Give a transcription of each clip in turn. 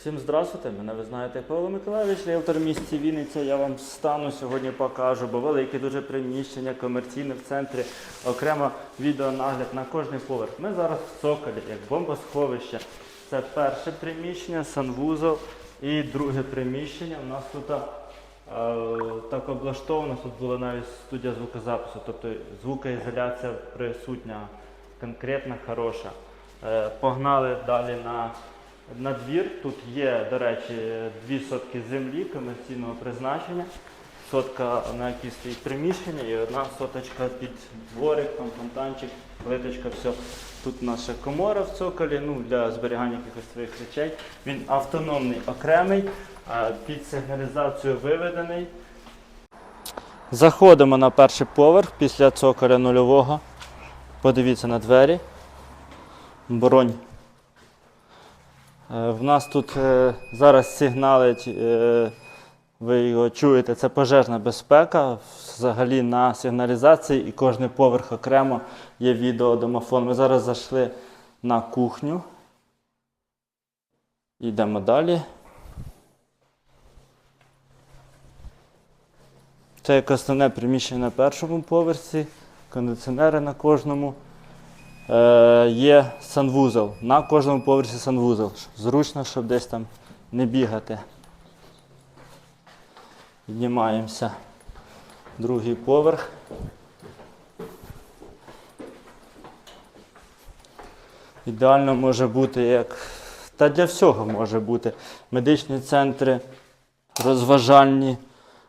Всім здравствуйте, мене ви знаєте Павло Миколаївич, ріелтор в місті Вінниця. Я вам стану сьогодні покажу, бо велике дуже приміщення, комерційне в центрі, окремо відеонагляд на кожний поверх. Ми зараз в цоколі, як бомбосховище. Це перше приміщення, санвузол і друге приміщення. У нас тут е, так облаштовано, тут була навіть студія звукозапису, тобто звукоізоляція присутня, конкретна, хороша. Е, Погнали далі на на двір. Тут є, до речі, дві сотки землі комерційного призначення, сотка на якій стоїть приміщення і одна соточка під дворик, там фонтанчик, плиточка, все. Тут наша комора в цоколі ну, для зберігання якихось своїх речей. Він автономний, окремий, під сигналізацію виведений. Заходимо на перший поверх після цоколя нульового. Подивіться на двері. Бронь В нас тут е, зараз сигналить, е, ви його чуєте, це пожежна безпека. Взагалі на сигналізації і кожний поверх окремо є відеодомофон. Ми зараз зайшли на кухню. Йдемо далі. Це як основне приміщення на першому поверсі, кондиціонери на кожному. Е, є санвузол. На кожному поверсі санвузол. Зручно, щоб десь там не бігати. Піднімаємося. Другий поверх. Ідеально може бути як. Та для всього може бути. Медичні центри, розважальні,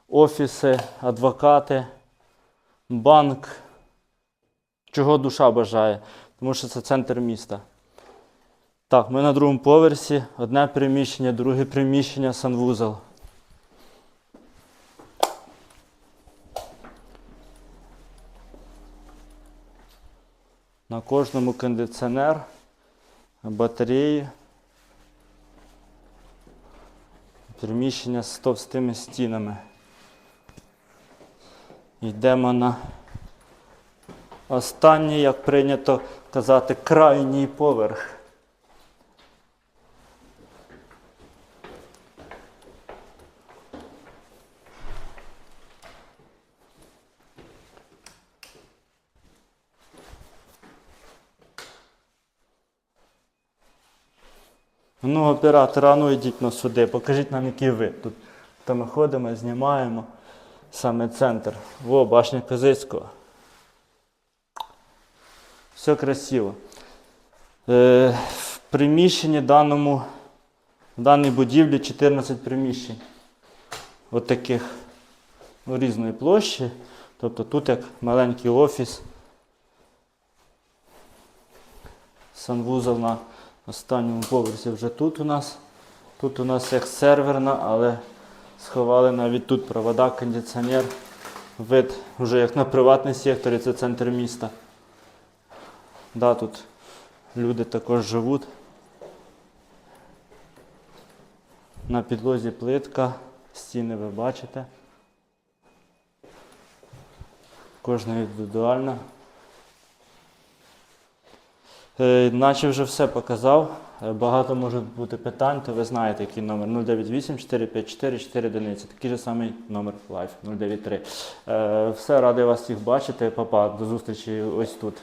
офіси, адвокати, банк. Чого душа бажає, тому що це центр міста. Так, ми на другому поверсі, одне приміщення, друге приміщення, санвузол. На кожному кондиціонер, батареї. Приміщення з товстими стінами. Йдемо на Останній, як прийнято казати, крайній поверх. Ну, оператора, ну йдіть на сюди, покажіть нам, який ви тут. То ми ходимо, знімаємо саме центр. Во, башня Козицького. Все красиво. Е, в приміщенні даному, в даній будівлі 14 приміщень. От таких ну, різної площі. Тобто тут як маленький офіс. Санвузол на останньому поверсі вже тут у нас. Тут у нас як серверна, але сховали навіть тут провода, кондиціонер. Вид вже як на приватний секторі, це центр міста. Да, тут люди також живуть. На підлозі плитка, стіни ви бачите. Кожна індивідуальна. Е, наче вже все показав. Е, Багато може бути питань, то ви знаєте, який номер 098 454 4 одиниці. Такий же самий номер Life 093. Е, все, радий вас всіх бачити. Папа, до зустрічі ось тут.